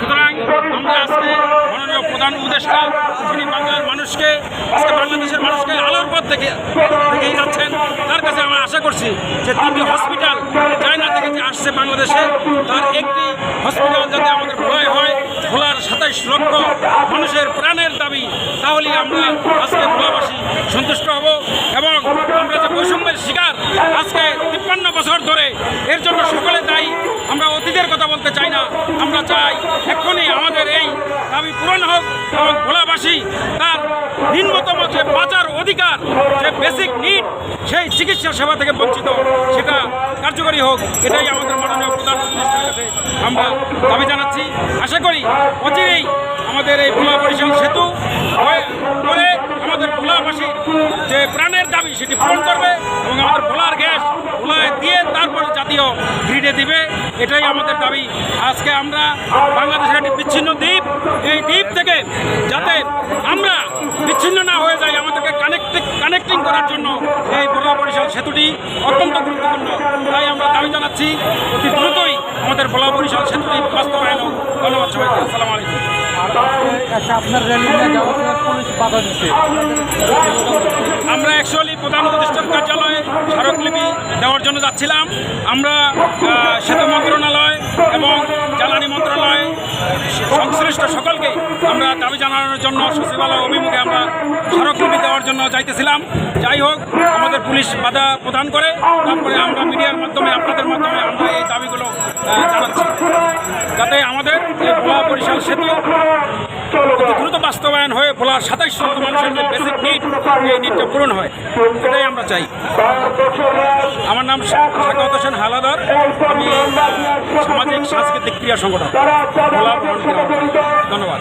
সুতরাং আমরা আজকে মাননীয় প্রধান উপদেষ্টা যিনি বাংলার মানুষকে, আজকে বাংলাদেশের মানুষকে আলোর পথ থেকে দেখেই যাচ্ছেন, তার কাছে আমরা আশা করছি যে তিনটি হসপিটাল চায়না থেকে যে আসছে বাংলাদেশে, তার একটি হসপিটাল যাতে আমাদের ভয় হয়, ভোলার সাতাইশ লক্ষ মানুষের প্রাণের দাবি তাহলে আমরা আজকে ভোলাবাসী সন্তুষ্ট হব এবং আমরা যে বৈষম্যের শিকার আজকে তিপ্পান্ন বছর ধরে, এর জন্য সকলে দায়ী। আমরা অতীতের কথা বলতে চাই না, আমরা চাই এক্ষুনি আমাদের এই দাবি পূরণ হোক এবং ভোলাবাসী তার নিম্নতম যে বাঁচার অধিকার, যে বেসিক নিড সেই চিকিৎসা সেবা থেকে বঞ্চিত, সেটা কার্যকরী হোক, এটাই আমাদের মাননীয় প্রধান উপদেষ্টার কাছে আমরা দাবি জানাচ্ছি। আশা করি অচিরেই আমাদের এই ভোলা বরিশাল সেতু করে আমাদের ভোলাবাসীর যে প্রাণের দাবি, সেটি পূরণ করবে। দিবে, এটাই আমাদের দাবি। আজকে আমরা বাংলাদেশের একটি বিচ্ছিন্ন দ্বীপ, এই দ্বীপ থেকে যাতে আমরা বিচ্ছিন্ন না হয়ে যাই, আমাদেরকে কানেক্টিং কানেক্টিং করার জন্য এই ভোলা বরিশাল সেতুটি অত্যন্ত গুরুত্বপূর্ণ। তাই আমরা দাবি জানাচ্ছি, অতি দ্রুতই আমাদের ভোলা বরিশাল সেতুটি বাস্তবায়ন ধন্যবাদ সবাইকে। আসসালামু আলাইকুম। আমরা অ্যাকচুয়ালি প্রধান উপদেষ্টার কার্যালয়ে জন্য যাচ্ছিলাম। আমরা সেতু মন্ত্রণালয় এবং জ্বালানি মন্ত্রণালয়, সংশ্লিষ্ট সকলকে আমরা দাবি জানানোর জন্য সচিবালয় অভিমুখে আমরা স্মারকলিপি দেওয়ার জন্য যাইতেছিলাম। যাই হোক, আমাদের পুলিশ বাধা প্রদান করে, তারপরে আমরা মিডিয়ার মাধ্যমে, আপনাদের মাধ্যমে আমরা এই দাবিগুলো জানাচ্ছি। যাতে আমাদের এই ভোলা বরিশাল সেতু দ্রুত বাস্তবায়ন হয়ে ভোলার সাতাইশ লক্ষ মানুষের যে বেসিক নিড এই নিডটা পূরণ হয়। এটাই আমরা চাই। নাম হোসেন হালাদার? আমি সামাজিক সাংস্কৃতিক ক্রিয়া সংগঠন ধন্যবাদ।